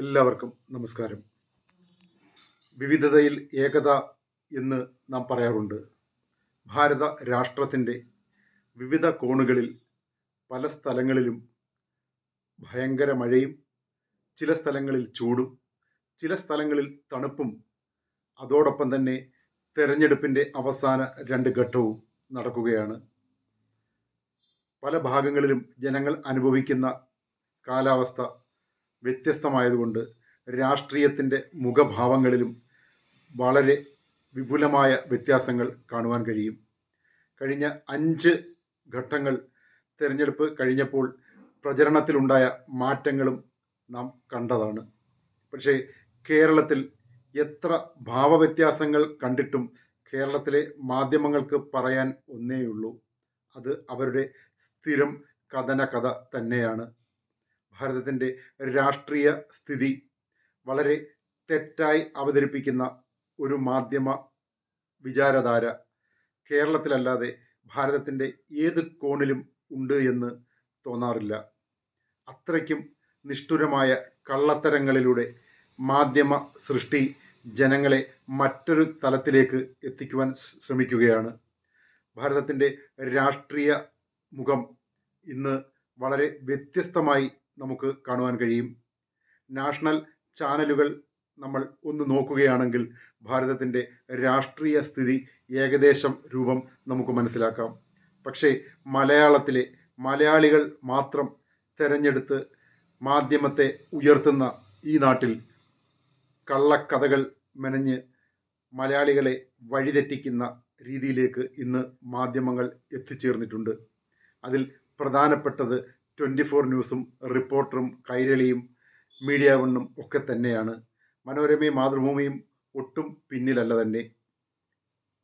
എല്ലാവർക്കും നമസ്കാരം. വിവിധതയിൽ ഏകത എന്ന് നാം പറയാറുണ്ട്. ഭാരത രാഷ്ട്രത്തിന്റെ വിവിധ കോണുകളിൽ പല സ്ഥലങ്ങളിലും ഭയങ്കര മഴയും ചില സ്ഥലങ്ങളിൽ ചൂടും ചില സ്ഥലങ്ങളിൽ തണുപ്പും. അതോടൊപ്പം തന്നെ തെരഞ്ഞെടുപ്പിന്റെ അവസാന രണ്ട് ഘട്ടവും നടക്കുകയാണ്. പല ഭാഗങ്ങളിലും ജനങ്ങൾ അനുഭവിക്കുന്ന കാലാവസ്ഥ വ്യത്യസ്തമായതുകൊണ്ട് രാഷ്ട്രീയത്തിന്റെ മുഖഭാവങ്ങളിലും വളരെ വിപുലമായ വ്യത്യാസങ്ങൾ കാണുവാൻ കഴിയും. കഴിഞ്ഞ അഞ്ച് ഘട്ടങ്ങൾ തിരഞ്ഞെടുപ്പ് കഴിഞ്ഞപ്പോൾ പ്രചരണത്തിലുണ്ടായ മാറ്റങ്ങളും നാം കണ്ടതാണ്. പക്ഷേ കേരളത്തിൽ എത്ര ഭാവവ്യത്യാസങ്ങൾ കണ്ടിട്ടും കേരളത്തിലെ മാധ്യമങ്ങൾക്ക് പറയാൻ ഒന്നേയുള്ളൂ. അത് അവരുടെ സ്ഥിരം കഥന കഥ തന്നെയാണ്. ഭാരതത്തിന്റെ രാഷ്ട്രീയ സ്ഥിതി വളരെ തെറ്റായി അവതരിപ്പിക്കുന്ന ഒരു മാധ്യമ വിചാരധാര കേരളത്തിലല്ലാതെ ഭാരതത്തിന്റെ ഏത് കോണിലും ഉണ്ട് എന്ന് തോന്നാറില്ല. അത്രയ്ക്കും നിഷ്ഠുരമായ കള്ളത്തരങ്ങളിലൂടെ മാധ്യമ സൃഷ്ടി ജനങ്ങളെ മറ്റൊരു തലത്തിലേക്ക് എത്തിക്കുവാൻ ശ്രമിക്കുകയാണ്. ഭാരതത്തിന്റെ രാഷ്ട്രീയ മുഖം ഇന്ന് വളരെ വ്യത്യസ്തമായി നമുക്ക് കാണുവാൻ കഴിയും. നാഷണൽ ചാനലുകൾ നമ്മൾ ഒന്ന് നോക്കുകയാണെങ്കിൽ ഭാരതത്തിന്റെ രാഷ്ട്രീയ സ്ഥിതി ഏകദേശം രൂപം നമുക്ക് മനസ്സിലാക്കാം. പക്ഷേ മലയാളത്തിലെ മലയാളികൾ മാത്രം തിരഞ്ഞെടുത്ത് മാധ്യമത്തെ ഉയർത്തുന്ന ഈ നാട്ടിൽ കള്ളക്കഥകൾ മെനഞ്ഞ് മലയാളികളെ വഴിതെറ്റിക്കുന്ന രീതിയിലേക്ക് ഇന്ന് മാധ്യമങ്ങൾ എത്തിച്ചേർന്നിട്ടുണ്ട്. അതിൽ പ്രധാനപ്പെട്ടത് ട്വന്റി ഫോർ ന്യൂസും റിപ്പോർട്ടറും കൈരളിയും മീഡിയ വണ്ണും ഒക്കെ തന്നെയാണ്. മനോരമയും മാതൃഭൂമിയും ഒട്ടും പിന്നിലല്ല തന്നെ.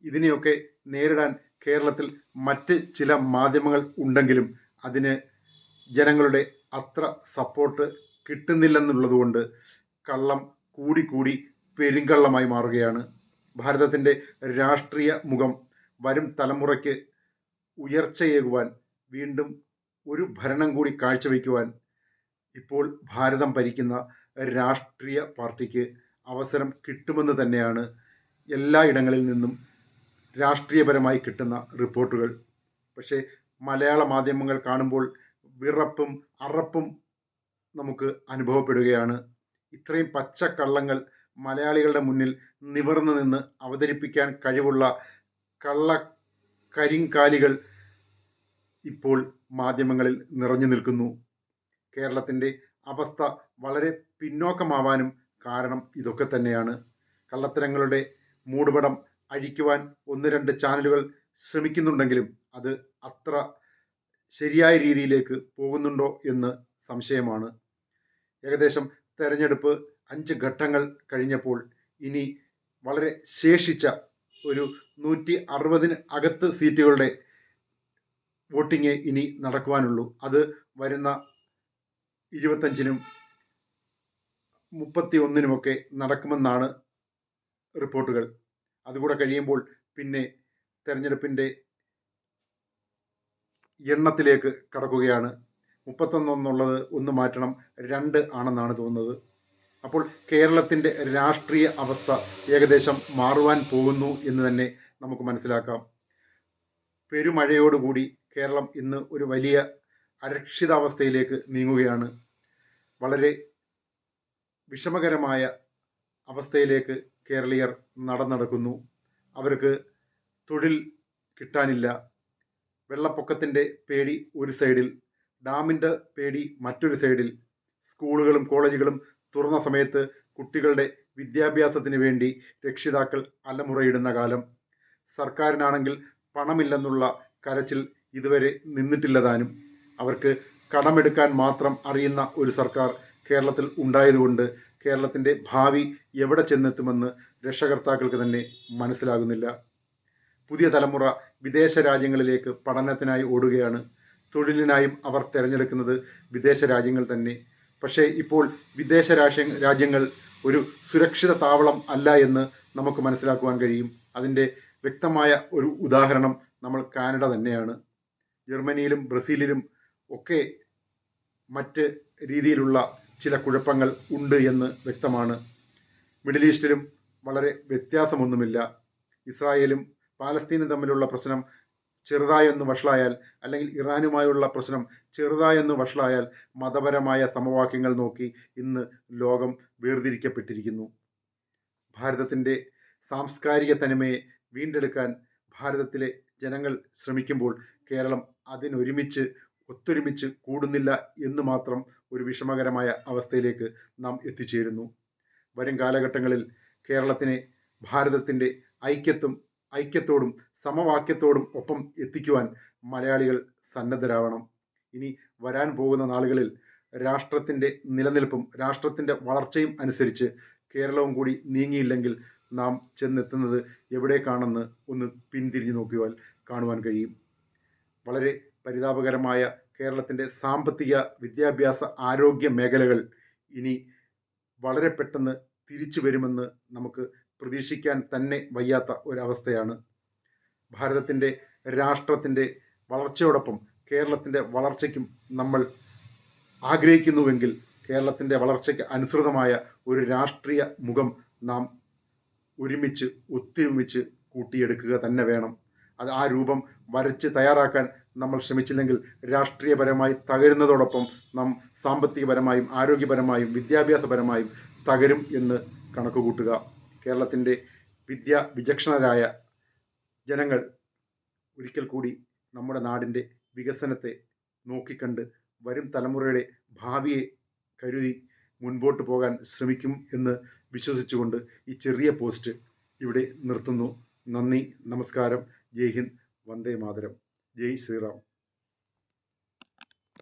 ഇതിനെയൊക്കെ നേരിടാൻ കേരളത്തിൽ മറ്റ് ചില മാധ്യമങ്ങൾ ഉണ്ടെങ്കിലും അതിന് ജനങ്ങളുടെ അത്ര സപ്പോർട്ട് കിട്ടുന്നില്ലെന്നുള്ളതുകൊണ്ട് കള്ളം കൂടിക്കൂടി പെരുങ്കള്ളമായി മാറുകയാണ്. ഭാരതത്തിന്റെ രാഷ്ട്രീയ മുഖം വരും തലമുറയ്ക്ക് ഉയർച്ചയേകുവാൻ വീണ്ടും ഒരു ഭരണം കൂടി കാഴ്ചവെക്കുവാൻ ഇപ്പോൾ ഭാരതം ഭരിക്കുന്ന രാഷ്ട്രീയ പാർട്ടിക്ക് അവസരം കിട്ടുമെന്ന് തന്നെയാണ് എല്ലാ ഇടങ്ങളിൽ നിന്നും രാഷ്ട്രീയപരമായി കിട്ടുന്ന റിപ്പോർട്ടുകൾ. പക്ഷേ മലയാള മാധ്യമങ്ങൾ കാണുമ്പോൾ വിറപ്പും അറപ്പും നമുക്ക് അനുഭവപ്പെടുകയാണ്. ഇത്രയും പച്ചക്കള്ളങ്ങൾ മലയാളികളുടെ മുന്നിൽ നിവർന്നു നിന്ന് അവതരിപ്പിക്കാൻ കഴിവുള്ള കള്ള കരിങ്കാലികൾ ഇപ്പോൾ മാധ്യമങ്ങളിൽ നിറഞ്ഞു നിൽക്കുന്നു. കേരളത്തിന്റെ അവസ്ഥ വളരെ പിന്നോക്കമാവാനും കാരണം ഇതൊക്കെ തന്നെയാണ്. കള്ളത്തരങ്ങളുടെ മൂടുപടം അഴിക്കുവാൻ ഒന്ന് രണ്ട് ചാനലുകൾ ശ്രമിക്കുന്നുണ്ടെങ്കിലും അത് അത്ര ശരിയായ രീതിയിലേക്ക് പോകുന്നുണ്ടോ എന്ന് സംശയമാണ്. ഏകദേശം തെരഞ്ഞെടുപ്പ് അഞ്ച് ഘട്ടങ്ങൾ കഴിഞ്ഞപ്പോൾ ഇനി വളരെ ശേഷിച്ച ഒരു നൂറ്റി അറുപതിന് അകത്ത് സീറ്റുകളുടെ വോട്ടിങ്ങേ ഇനി നടക്കുവാനുള്ളൂ. അത് വരുന്ന ഇരുപത്തഞ്ചിനും മുപ്പത്തി ഒന്നിനുമൊക്കെ നടക്കുമെന്നാണ് റിപ്പോർട്ടുകൾ. അതുകൂടെ കഴിയുമ്പോൾ പിന്നെ തെരഞ്ഞെടുപ്പിന്റെ എണ്ണത്തിലേക്ക് കടക്കുകയാണ്. മുപ്പത്തൊന്നെന്നുള്ളത് ഒന്ന് മാറ്റണം രണ്ട് ആണെന്നാണ് തോന്നുന്നത്. അപ്പോൾ കേരളത്തിന്റെ രാഷ്ട്രീയ അവസ്ഥ ഏകദേശം മാറുവാൻ പോകുന്നു എന്ന് തന്നെ നമുക്ക് മനസ്സിലാക്കാം. പെരുമഴയോടുകൂടി കേരളം ഇന്ന് ഒരു വലിയ അരക്ഷിതാവസ്ഥയിലേക്ക് നീങ്ങുകയാണ്. വളരെ വിഷമകരമായ അവസ്ഥയിലേക്ക് കേരളീയർ നടന്നടക്കുന്നു. അവർക്ക് തൊഴിൽ കിട്ടാനില്ല. വെള്ളപ്പൊക്കത്തിന്റെ പേടി ഒരു സൈഡിൽ ഡാമിന്റെ പേടി മറ്റൊരു സൈഡിൽ സ്കൂളുകളും കോളേജുകളും തുറന്ന സമയത്ത് കുട്ടികളുടെ വിദ്യാഭ്യാസത്തിന് വേണ്ടി രക്ഷിതാക്കൾ അലമുറയിടുന്ന കാലം. സർക്കാരിനാണെങ്കിൽ പണമില്ലെന്നുള്ള കരച്ചിൽ ഇതുവരെ നിന്നിട്ടില്ലതാനും അവർക്ക് കടമെടുക്കാൻ മാത്രം അറിയുന്ന ഒരു സർക്കാർ കേരളത്തിൽ ഉണ്ടായതുകൊണ്ട് കേരളത്തിന്റെ ഭാവി എവിടെ ചെന്നെത്തുമെന്ന് രക്ഷകർത്താക്കൾക്ക് തന്നെ മനസ്സിലാകുന്നില്ല. പുതിയ തലമുറ വിദേശ രാജ്യങ്ങളിലേക്ക് പഠനത്തിനായി ഓടുകയാണ്. തൊഴിലിനായും അവർ തിരഞ്ഞെടുക്കുന്നത് വിദേശ രാജ്യങ്ങൾ തന്നെ. പക്ഷേ ഇപ്പോൾ വിദേശ രാജ്യങ്ങൾ ഒരു സുരക്ഷിത താവളം അല്ല എന്ന് നമുക്ക് മനസ്സിലാക്കുവാൻ കഴിയും. അതിന്റെ വ്യക്തമായ ഒരു ഉദാഹരണം നമ്മൾ കാനഡ തന്നെയാണ്. ജർമ്മനിയിലും ബ്രസീലിലും ഒക്കെ മറ്റ് രീതിയിലുള്ള ചില കുഴപ്പങ്ങൾ ഉണ്ട് എന്ന് വ്യക്തമാണ്. മിഡിൽ ഈസ്റ്റിലും വളരെ വ്യത്യാസമൊന്നുമില്ല. ഇസ്രായേലും പാലസ്തീനും തമ്മിലുള്ള പ്രശ്നം ചെറുതായൊന്ന് വഷളായാൽ അല്ലെങ്കിൽ ഇറാനുമായുള്ള പ്രശ്നം ചെറുതായൊന്ന് വഷളായാൽ മതപരമായ സമവാക്യങ്ങൾ നോക്കി ഇന്ന് ലോകം വേർതിരിക്കപ്പെട്ടിരിക്കുന്നു. ഭാരതത്തിന്റെ സാംസ്കാരിക തനിമയെ വീണ്ടെടുക്കാൻ ഭാരതത്തിലെ ജനങ്ങൾ ശ്രമിക്കുമ്പോൾ കേരളം അതിനൊരുമിച്ച് ഒത്തൊരുമിച്ച് കൂടുന്നില്ല എന്ന് മാത്രം ഒരു വിഷമകരമായ അവസ്ഥയിലേക്ക് നാം എത്തിച്ചേരുന്നു. വരും കാലഘട്ടങ്ങളിൽ കേരളത്തിനെ ഭാരതത്തിന്റെ ഐക്യത്തും ഐക്യത്തോടും സമവാക്യത്തോടും ഒപ്പം എത്തിക്കുവാൻ മലയാളികൾ സന്നദ്ധരാവണം. ഇനി വരാൻ പോകുന്ന നാളുകളിൽ രാഷ്ട്രത്തിന്റെ നിലനിൽപ്പും രാഷ്ട്രത്തിന്റെ വളർച്ചയും അനുസരിച്ച് കേരളവും കൂടി നീങ്ങിയില്ലെങ്കിൽ നാം ചെന്നെത്തുന്നത് എവിടേക്കാണെന്ന് ഒന്ന് പിന്തിരിഞ്ഞു നോക്കിയാൽ കാണുവാൻ കഴിയും. വളരെ പരിതാപകരമായ കേരളത്തിന്റെ സാമ്പത്തിക വിദ്യാഭ്യാസ ആരോഗ്യ മേഖലകൾ ഇനി വളരെ പെട്ടെന്ന് തിരിച്ചു വരുമെന്ന് നമുക്ക് പ്രതീക്ഷിക്കാൻ തന്നെ വയ്യാത്ത ഒരവസ്ഥയാണ്. ഭാരതത്തിന്റെ രാഷ്ട്രത്തിന്റെ വളർച്ചയോടൊപ്പം കേരളത്തിന്റെ വളർച്ചയ്ക്കും നമ്മൾ ആഗ്രഹിക്കുന്നുവെങ്കിൽ കേരളത്തിന്റെ വളർച്ചയ്ക്ക് അനുസൃതമായ ഒരു രാഷ്ട്രീയ മുഖം നാം ഒരുമിച്ച് ഒത്തൊരുമിച്ച് കൂട്ടിയെടുക്കുക തന്നെ വേണം. അത് ആ രൂപം വരച്ച് തയ്യാറാക്കാൻ നമ്മൾ ശ്രമിച്ചില്ലെങ്കിൽ രാഷ്ട്രീയപരമായി തകരുന്നതോടൊപ്പം നാം സാമ്പത്തികപരമായും ആരോഗ്യപരമായും വിദ്യാഭ്യാസപരമായും തകരും എന്ന് കണക്കുകൂട്ടുക. കേരളത്തിന്റെ വിദ്യ വിചക്ഷണരായ ജനങ്ങൾ ഒരിക്കൽ കൂടി നമ്മുടെ നാടിന്റെ വികസനത്തെ നോക്കിക്കണ്ട് വരും തലമുറയുടെ ഭാവിയെ കരുതി മുൻപോട്ട് പോകാൻ ശ്രമിക്കും എന്ന് വിശ്വസിച്ചുകൊണ്ട് ഈ ചെറിയ പോസ്റ്റ് ഇവിടെ നിർത്തുന്നു. നന്ദി നമസ്കാരം. ജയ് ഹിന്ദ് വന്ദേ മാതരം ജയ് ശ്രീറാം.